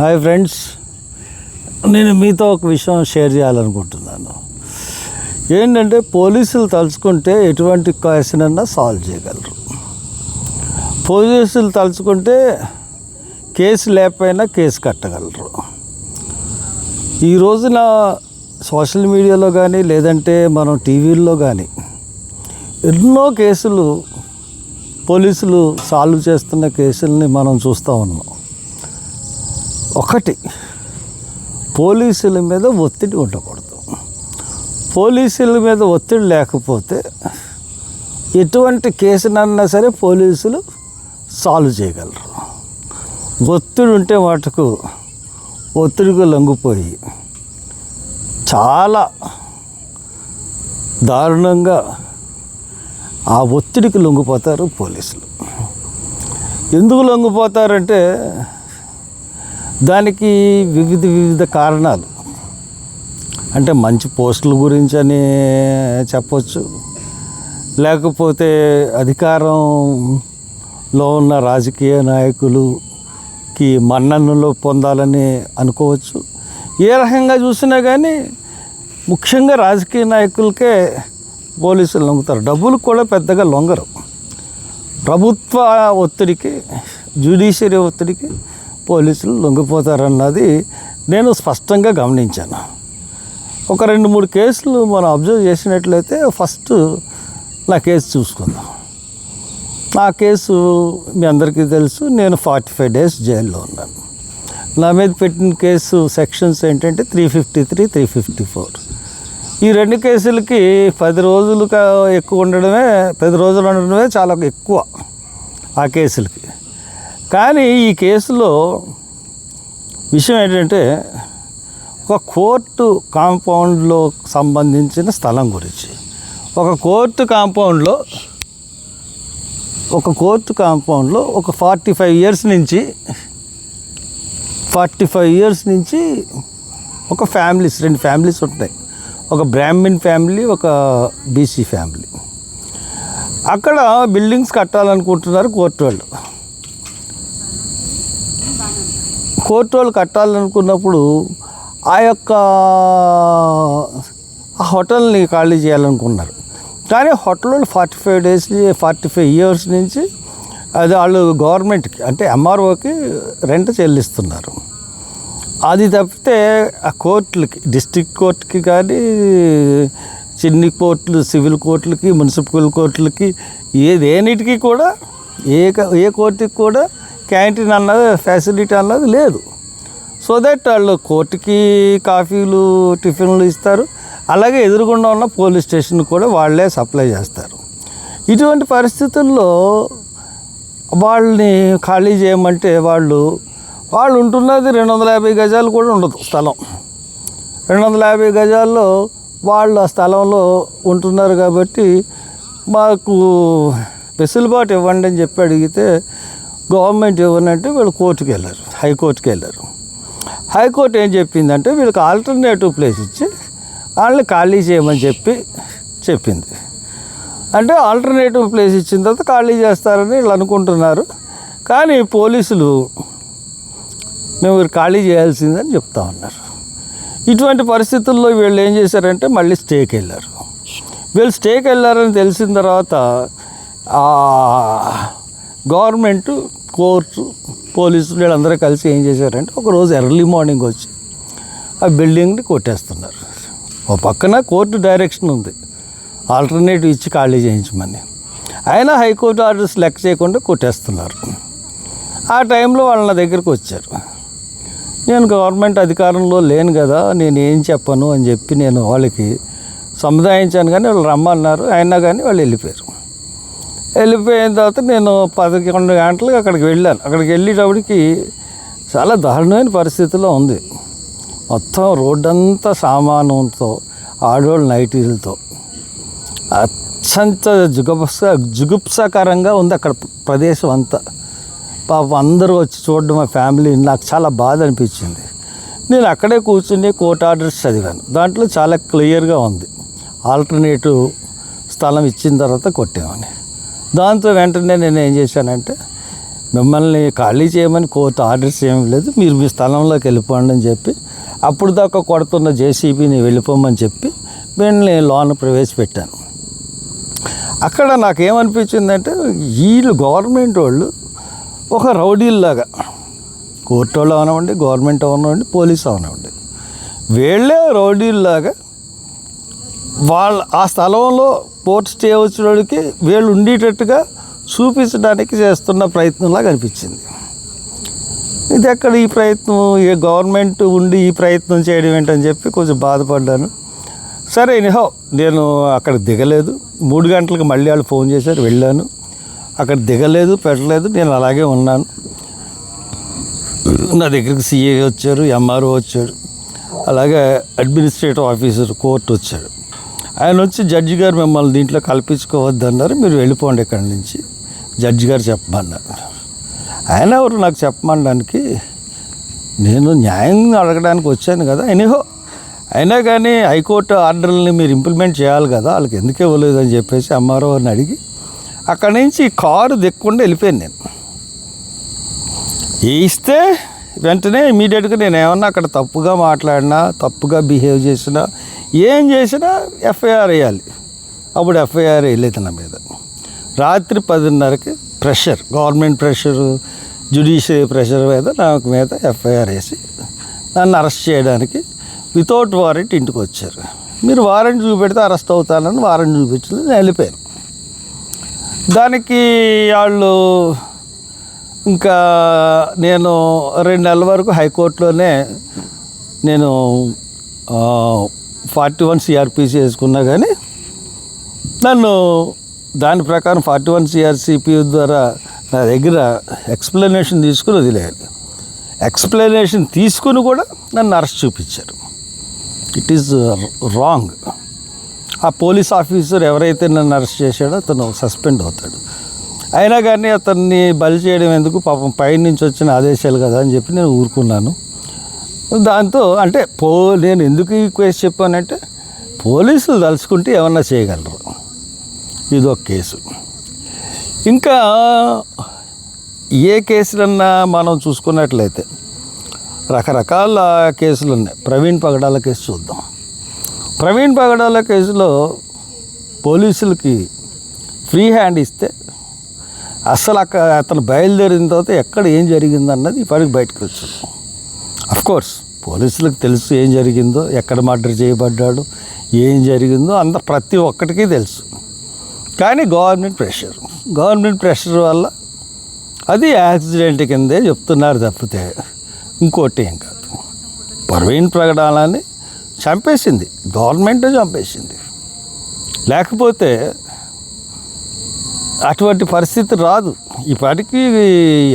Hi friends నేను మీతో ఒక విషయం షేర్ చేయాలనుకుంటున్నాను. ఏంటంటే పోలీసులు తలుచుకుంటే ఎటువంటి కేసునన్నా సాల్వ్ చేయగలరు. పోలీసులు తలుచుకుంటే కేసు లేకపోయినా కేసు కట్టగలరు. ఈ రోజున సోషల్ మీడియాలో కానీ లేదంటే మనం టీవీల్లో కానీ ఎన్నో కేసులు పోలీసులు సాల్వ్ చేస్తున్న కేసుల్ని మనం చూస్తూ ఉన్నాం. ఒకటి పోలీసుల మీద ఒత్తిడి ఉండకూడదు. పోలీసుల మీద ఒత్తిడి లేకపోతే ఎటువంటి కేసునన్నా సరే పోలీసులు సాల్వ్ చేయగలరు. ఒత్తిడి ఉంటే మటుకు ఒత్తిడికి లొంగిపోయి చాలా దారుణంగా ఆ ఒత్తిడికి లొంగిపోతారు పోలీసులు. ఎందుకు లొంగిపోతారంటే దానికి వివిధ వివిధ కారణాలు. అంటే మంచి పోస్టుల గురించి అని చెప్పచ్చు. లేకపోతే అధికారంలో ఉన్న రాజకీయ నాయకులుకి మన్ననలో పొందాలని అనుకోవచ్చు. ఏ రకంగా చూసినా కానీ ముఖ్యంగా రాజకీయ నాయకులకే పోలీసులు లొంగుతారు. డబ్బులు కూడా పెద్దగా లొంగరు. ప్రభుత్వ ఒత్తిడికి జ్యుడిషియరీ ఒత్తిడికి పోలీసులు లొంగిపోతారన్నది నేను స్పష్టంగా గమనించాను. ఒక రెండు మూడు కేసులు మనం అబ్జర్వ్ చేసినట్లయితే ఫస్ట్ నా కేసు చూసుకుందాం. నా కేసు మీ అందరికీ తెలుసు నేను ఫార్టీ ఫైవ్ డేస్ జైల్లో ఉన్నాను. నా మీద పెట్టిన కేసు సెక్షన్స్ ఏంటంటే three fifty three three fifty four. ఈ రెండు కేసులకి పది రోజులుగా ఎక్కువ ఉండడమే పది రోజులు ఉండడమే చాలా ఎక్కువ ఆ కేసులకి. కానీ ఈ కేసులో విషయం ఏంటంటే ఒక కోర్టు కాంపౌండ్లో సంబంధించిన స్థలం గురించి. ఒక కోర్టు కాంపౌండ్లో ఒక కోర్టు కాంపౌండ్లో ఒక ఫార్టీ ఫైవ్ ఇయర్స్ నుంచి ఫార్టీ ఫైవ్ ఇయర్స్ నుంచి ఒక ఫ్యామిలీస్ రెండు ఫ్యామిలీస్ ఉంటాయి ఒక బ్రాహ్మిన్ ఫ్యామిలీ ఒక బీసీ ఫ్యామిలీ. అక్కడ బిల్డింగ్స్ కట్టాలనుకుంటున్నారు కోర్టు వాళ్ళు. కోర్టు వాళ్ళు కట్టాలనుకున్నప్పుడు ఆ యొక్క ఆ హోటల్ని ఖాళీ చేయాలనుకున్నారు. కానీ hotel forty five days forty five years నుంచి అది వాళ్ళు గవర్నమెంట్కి అంటే ఎంఆర్ఓకి రెంట్ చెల్లిస్తున్నారు. అది తప్పితే ఆ కోర్టులకి డిస్ట్రిక్ట్ కోర్టుకి కానీ చిన్ని కోర్టులు సివిల్ కోర్టులకి మున్సిపల్ కోర్టులకి ఏ దేనిటికి కూడా ఏ ఏ కోర్టుకి కూడా క్యాంటీన్ అన్నది ఫెసిలిటీ అన్నది లేదు. సో దట్ వాళ్ళు కోర్టుకి కాఫీలు టిఫిన్లు ఇస్తారు. అలాగే ఎదురుగుండా ఉన్న పోలీస్ స్టేషన్ కూడా వాళ్ళే సప్లై చేస్తారు. ఇటువంటి పరిస్థితుల్లో వాళ్ళని ఖాళీ చేయమంటే వాళ్ళు వాళ్ళు ఉంటున్నది రెండు వందల యాభై గజాలు కూడా ఉండదు స్థలం. రెండు వందల యాభై గజాల్లో వాళ్ళు ఆ స్థలంలో ఉంటున్నారు కాబట్టి మాకు వెసులుబాటు ఇవ్వండి అని చెప్పి అడిగితే గవర్నమెంట్ ఇవ్వనంటే వీళ్ళు కోర్టుకి వెళ్ళారు హైకోర్టుకి వెళ్ళారు. హైకోర్టు ఏం చెప్పిందంటే వీళ్ళకి ఆల్టర్నేటివ్ ప్లేస్ ఇచ్చి వాళ్ళని ఖాళీ చేయమని చెప్పి చెప్పింది. అంటే ఆల్టర్నేటివ్ ప్లేస్ ఇచ్చిన తర్వాత ఖాళీ చేస్తారని వీళ్ళు అనుకుంటున్నారు. కానీ పోలీసులు మేము ఖాళీ చేయాల్సిందని చెప్తా ఉన్నారు. ఇటువంటి పరిస్థితుల్లో వీళ్ళు ఏం చేశారంటే మళ్ళీ స్టేకి వెళ్ళారు. వీళ్ళు స్టేకి వెళ్ళారని తెలిసిన తర్వాత గవర్నమెంట్ కోర్టు పోలీసులు వీళ్ళందరూ కలిసి ఏం చేశారంటే ఒకరోజు ఎర్లీ మార్నింగ్ వచ్చి ఆ బిల్డింగ్ని కొట్టేస్తున్నారు. ఓ పక్కన కోర్టు డైరెక్షన్ ఉంది. ఆల్టర్నేటివ్ ఇచ్చి ఖాళీ చేయించమని. అయినా హైకోర్టు ఆర్డర్స్ లెక్క చేయకుండా కొట్టేస్తున్నారు. ఆ టైంలో వాళ్ళు నా దగ్గరికి వచ్చారు. నేను గవర్నమెంట్ అధికారంలో లేను కదా నేను ఏం చెప్పను అని చెప్పి నేను వాళ్ళకి సముదాయించాను కానీ వాళ్ళు రమ్మన్నారు. అయినా కానీ వాళ్ళు వెళ్ళిపోయారు. వెళ్ళిపోయిన తర్వాత నేను పదకొండు గంటలకు అక్కడికి వెళ్ళాను. అక్కడికి వెళ్ళేటప్పటికి చాలా దారుణమైన పరిస్థితిలో ఉంది. మొత్తం రోడ్డంతా సామానంతో ఆడవాళ్ళ నైటీలతో. అత్యంత జుగుప్స జుగుప్సాకరంగా ఉంది అక్కడ ప్రదేశం అంతా. పాపం అందరూ వచ్చి చూడడం మా ఫ్యామిలీ నాకు చాలా బాధ అనిపించింది. నేను అక్కడే కూర్చుని కోర్ట్ ఆర్డర్స్ చదివాను. దాంట్లో చాలా క్లియర్గా ఉంది. ఆల్టర్నేటివ్ స్థలం ఇచ్చిన తర్వాత కొట్టామని. దాంతో వెంటనే నేను ఏం చేశానంటే మిమ్మల్ని ఖాళీ చేయమని కోర్టు ఆర్డర్స్ ఏమీ లేదు మీరు మీ స్థలంలోకి వెళ్ళిపోండి అని చెప్పి అప్పుడు దాకా కొడుతున్న జేసీబీని వెళ్ళిపోమని చెప్పి వీళ్ళని లోన ప్రవేశపెట్టాను. అక్కడ నాకేమనిపించిందంటే వీళ్ళు గవర్నమెంట్ వాళ్ళు ఒక రౌడీల్లాగా కోర్టు వాళ్ళు అవనివ్వండి గవర్నమెంట్ అవనివ్వండి పోలీస్ అవనివ్వండి వీళ్ళే రౌడీల్లాగా వాళ్ళ ఆ స్థలంలో పోర్ట్ స్టే వచ్చినోడికి వీళ్ళు ఉండేటట్టుగా చూపించడానికి చేస్తున్న ప్రయత్నంలా కనిపించింది ఇది ఎక్కడ ఈ ప్రయత్నం? ఏ గవర్నమెంట్ ఉండి ఈ ప్రయత్నం చేయడం ఏంటని చెప్పి కొంచెం బాధపడ్డాను. సరే నిహో నేను అక్కడ దిగలేదు. మూడు గంటలకు మళ్ళీ వాళ్ళు ఫోన్ చేశారు వెళ్ళాను. అక్కడ దిగలేదు పెట్టలేదు నేను అలాగే ఉన్నాను. నా దగ్గరికి సిఏ వచ్చారు ఎంఆర్ఓ వచ్చాడు అలాగే అడ్మినిస్ట్రేటివ్ ఆఫీసర్ కోర్టు వచ్చాడు. ఆయన వచ్చి జడ్జి గారు మిమ్మల్ని దీంట్లో కల్పించుకోవద్దన్నారు మీరు వెళ్ళిపోండి ఇక్కడి నుంచి. జడ్జి గారు చెప్పమన్నారు. ఆయన ఎవరు నాకు చెప్పమనడానికి నేను న్యాయం అడగడానికి వచ్చాను కదా. ఎనీహో అయినా కానీ హైకోర్టు ఆర్డర్ని మీరు ఇంప్లిమెంట్ చేయాలి కదా. వాళ్ళకి ఎందుకు ఇవ్వలేదని చెప్పేసి ఎంఆర్ఓ అని అడిగి అక్కడి నుంచి కారు దిక్కుండా వెళ్ళిపోయాను నేను. ఇస్తే వెంటనే ఇమీడియట్గా నేను ఏమన్నా అక్కడ తప్పుగా మాట్లాడినా తప్పుగా బిహేవ్ చేసినా ఏం చేసినా ఎఫ్ఐఆర్ వేయాలి. అప్పుడు ఎఫ్ఐఆర్ వేయలేదు నా మీద. రాత్రి పదిన్నరకి pressure government pressure judiciary pressure మీద నాకు మీద ఎఫ్ఐఆర్ వేసి నన్ను అరెస్ట్ చేయడానికి వితౌట్ వారెంట్ ఇంటికి వచ్చారు. మీరు వారెంట్ చూపెడితే అరెస్ట్ అవుతానని వారెంట్ చూపించలేదు నేను వెళ్ళిపోయాను. దానికి వాళ్ళు ఇంకా నేను రెండు నెలల వరకు హైకోర్టులోనే నేను ఫార్టీ వన్ సిఆర్పిసి వేసుకున్నా కానీ నన్ను దాని ప్రకారం ఫార్టీ వన్ సిఆర్సిపి ద్వారా నా దగ్గర ఎక్స్ప్లెనేషన్ తీసుకుని వదిలేయాలి. ఎక్స్ప్లెనేషన్ తీసుకుని కూడా నన్ను అరెస్ట్ చూపించారు. ఇట్ ఈస్ రాంగ్ ఆ పోలీస్ ఆఫీసర్ ఎవరైతే నన్ను అరెస్ట్ చేశాడో అతను సస్పెండ్ అవుతాడు. అయినా కానీ అతన్ని బలి చేయడం ఎందుకు? పాపం పైనుంచి వచ్చిన ఆదేశాలు కదా అని చెప్పి నేను ఊరుకున్నాను. దాంతో అంటే పో నేను ఎందుకు ఈ కేసు చెప్పానంటే పోలీసులు తలుచుకుంటే ఏమన్నా చేయగలరు. ఇది ఒక కేసు. ఇంకా ఏ కేసులన్నా మనం చూసుకున్నట్లయితే రకరకాల కేసులు ఉన్నాయి ప్రవీణ్ పగడాల కేసు చూద్దాం. ప్రవీణ్ పగడాల కేసులో పోలీసులకి ఫ్రీ హ్యాండ్ ఇస్తే అసలు అక్కడ అతను బయలుదేరిన తర్వాత ఎక్కడ ఏం జరిగిందన్నది ఇప్పటికి బయటకు వచ్చింది అఫ్ కోర్స్ పోలీసులకు తెలుసు ఏం జరిగిందో ఎక్కడ మర్డర్ చేయబడ్డాడు ఏం జరిగిందో అంత ప్రతి ఒక్కటికి తెలుసు. కానీ గవర్నమెంట్ ప్రెషర్ గవర్నమెంట్ ప్రెషర్ వల్ల అది యాక్సిడెంట్ కిందే చెప్తున్నారు తప్పితే ఇంకోటి ఏం కాదు. పర్వీన్ ప్రకటనని చంపేసింది గవర్నమెంటే చంపేసింది. లేకపోతే అటువంటి పరిస్థితి రాదు. ఇప్పటికీ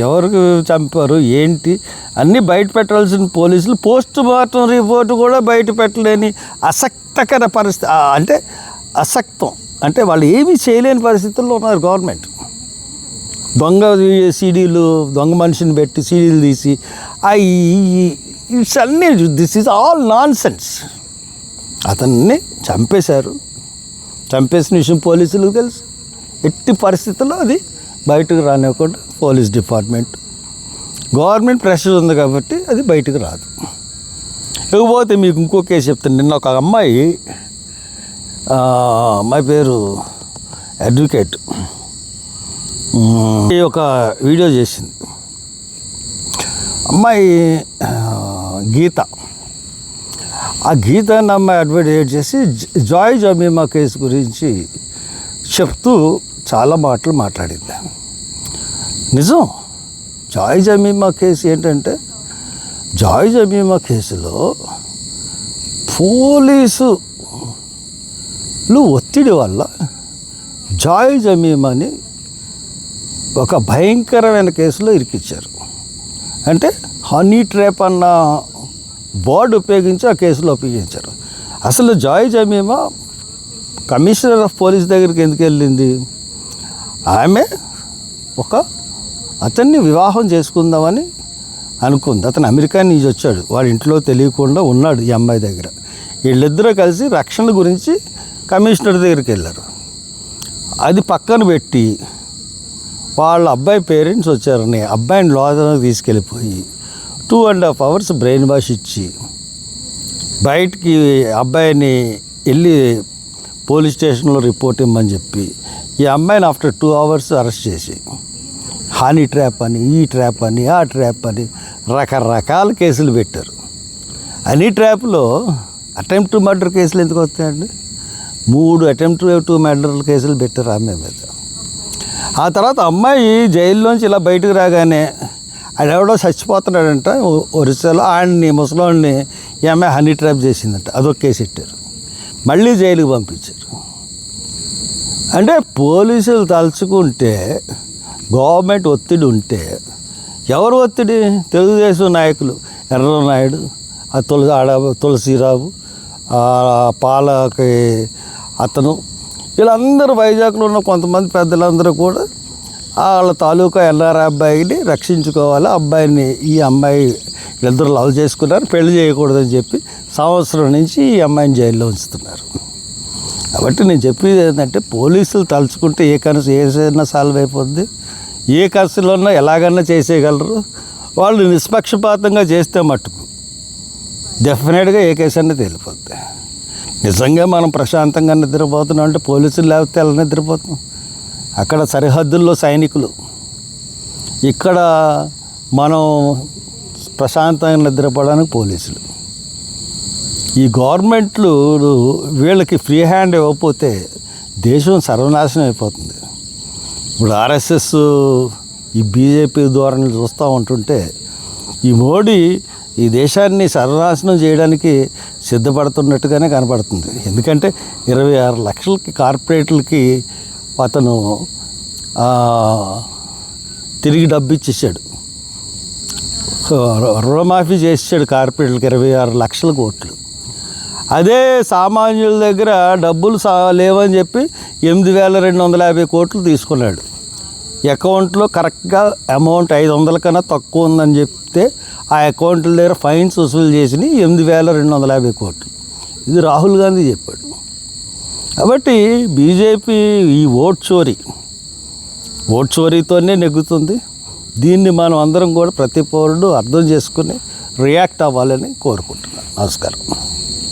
ఎవరికి చంపారు ఏంటి? అన్నీ బయట పెట్టాల్సిన పోలీసులు పోస్ట్ మార్టం రిపోర్ట్ కూడా బయట పెట్టలేని అసక్తకర పరిస్థితి అంటే అసక్తం. అంటే వాళ్ళు ఏమీ చేయలేని పరిస్థితుల్లో ఉన్నారు గవర్నమెంట్. దొంగ సీడీలు దొంగ మనిషిని పెట్టి సీడీలు తీసి అవి ఇట్స్ అన్నీ this is all nonsense అతన్ని చంపేశారు. చంపేసిన విషయం పోలీసులకు తెలుసు. ఎట్టి పరిస్థితుల్లో అది బయటకు రానివ్వకుండా పోలీస్ డిపార్ట్మెంట్ గవర్నమెంట్ ప్రెషర్ ఉంది కాబట్టి అది బయటకు రాదు. ఇకపోతే మీకు ఇంకో కేసు చెప్తాను. నిన్న ఒక అమ్మాయి మా అమ్మాయి పేరు అడ్వకేట్. ఒక వీడియో చేసింది. అమ్మాయి గీత. ఆ గీత అమ్మాయి అడ్వకేట్ చేసి జాయ్ జమీమా కేసు గురించి చెప్తూ చాలా మాటలు మాట్లాడింది. నిజం జాయ్ జమీమా కేసు ఏంటంటే జాయ్ జమీమా కేసులో పోలీసులు ఒత్తిడి వల్ల జాయ్ జమీమాని ఒక భయంకరమైన కేసులో ఇరికిచ్చారు. అంటే హనీ ట్రాప్ అన్న బోర్డు ఉపయోగించి ఆ కేసులో ఉపయోగించారు. అసలు Joy Jemima commissioner of police దగ్గరికి ఎందుకు వెళ్ళింది? ఆమె ఒక అతన్ని వివాహం చేసుకుందామని అనుకుంది. అతను అమెరికా నుంచి వచ్చాడు. వాడి ఇంట్లో తెలియకుండా ఉన్నాడు ఈ అమ్మాయి దగ్గర. వీళ్ళిద్దరూ కలిసి రక్షణ గురించి కమిషనర్ దగ్గరికి వెళ్ళారు. అది పక్కన పెట్టి వాళ్ళ అబ్బాయి పేరెంట్స్ వచ్చారని అబ్బాయిని లోదనకు తీసుకెళ్ళిపోయి two and half hours brain wash ఇచ్చి బయటికి అబ్బాయిని వెళ్ళి పోలీస్ స్టేషన్లో రిపోర్ట్ ఇమ్మని చెప్పి ఈ అమ్మాయిని ఆఫ్టర్ టూ అవర్స్ అరెస్ట్ చేసి హానీ ట్రాప్ అని ఈ ట్రాప్ అని ఆ ట్రాప్ అని రకరకాల కేసులు పెట్టారు. హనీ ట్రాప్లో అటెంప్ట్ టు మర్డర్ కేసులు ఎందుకు వస్తాయండి? మూడు అటెంప్ట్ టు మర్డర్ కేసులు పెట్టారు ఆమె మీద. ఆ తర్వాత అమ్మాయి జైల్లోంచి ఇలా బయటకు రాగానే ఆడెవడో చచ్చిపోతున్నాడంట ఒరిస్సాలో ఆయన్ని ముసలోడిని ఈ అమ్మాయి హనీ ట్రాప్ చేసిందంట. అదొక కేసు పెట్టారు. మళ్ళీ జైలుకి పంపించారు. అంటే పోలీసులు తలుచుకుంటే గవర్నమెంట్ ఒత్తిడి ఉంటే ఎవరు ఒత్తిడి? తెలుగుదేశం నాయకులు ఎర్రనాయుడు ఆ తులసి ఆడ తులసిరావు పాలకి అతను వీళ్ళందరూ వైజాగ్లో ఉన్న కొంతమంది పెద్దలందరూ కూడా వాళ్ళ తాలూకా ఎల్ఆర్ అబ్బాయిని రక్షించుకోవాలి. అబ్బాయిని ఈ అమ్మాయి వీళ్ళిద్దరు లవ్ చేసుకున్నారు పెళ్ళి చేయకూడదని చెప్పి సంవత్సరం నుంచి ఈ అమ్మాయిని జైల్లో ఉంచుతున్నారు. కాబట్టి నేను చెప్పేది ఏంటంటే పోలీసులు తలుచుకుంటే ఏ కనసు ఏదైనా సాల్వ్ అయిపోద్ది. ఏ కసులోన్నా ఎలాగన్నా చేసేయగలరు. వాళ్ళు నిష్పక్షపాతంగా చేస్తే మట్టుకు డెఫినెట్గా ఏ కేసు అన్నీ తేలిపోద్ది. నిజంగా మనం ప్రశాంతంగా నిద్రపోతున్నాం అంటే పోలీసులు లేకపోతే ఎలా నిద్రపోతున్నాం అక్కడ సరిహద్దుల్లో సైనికులు. ఇక్కడ మనం ప్రశాంతంగా నిద్రపోవడానికి పోలీసులు. ఈ గవర్నమెంట్లు వీళ్ళకి ఫ్రీ హ్యాండ్ ఇవ్వకపోతే దేశం సర్వనాశనం అయిపోతుంది. ఇప్పుడు ఆర్ఎస్ఎస్ ఈ బీజేపీ ధోరణి చూస్తూ ఉంటుంటే ఈ మోడీ ఈ దేశాన్ని సర్వనాశనం చేయడానికి సిద్ధపడుతున్నట్టుగానే కనపడుతుంది. ఎందుకంటే ఇరవై ఆరు లక్షలకి కార్పొరేట్లకి అతను తిరిగి డబ్బు ఇచ్చేసాడు. రుణమాఫీ చేసాడు కార్పొరేట్లకు ఇరవై ఆరు లక్షల కోట్లు. అదే సామాన్యుల దగ్గర డబ్బులు సా లేవని చెప్పి ఎనిమిది వేల రెండు వందల యాభై కోట్లు తీసుకున్నాడు. అకౌంట్లో కరెక్ట్గా అమౌంట్ ఐదు వందల కన్నా తక్కువ ఉందని చెప్తే ఆ అకౌంట్ల దగ్గర ఫైన్స్ వసూలు చేసిన ఎనిమిది వేల రెండు వందల యాభై కోట్లు. ఇది రాహుల్ గాంధీ చెప్పాడు. కాబట్టి బీజేపీ ఈ ఓట్ చోరీ ఓట్ చోరీతోనే నెగ్గుతుంది. దీన్ని మనం అందరం కూడా ప్రతి పౌరుడు అర్థం చేసుకుని రియాక్ట్ అవ్వాలని కోరుకుంటున్నాను. నమస్కారం.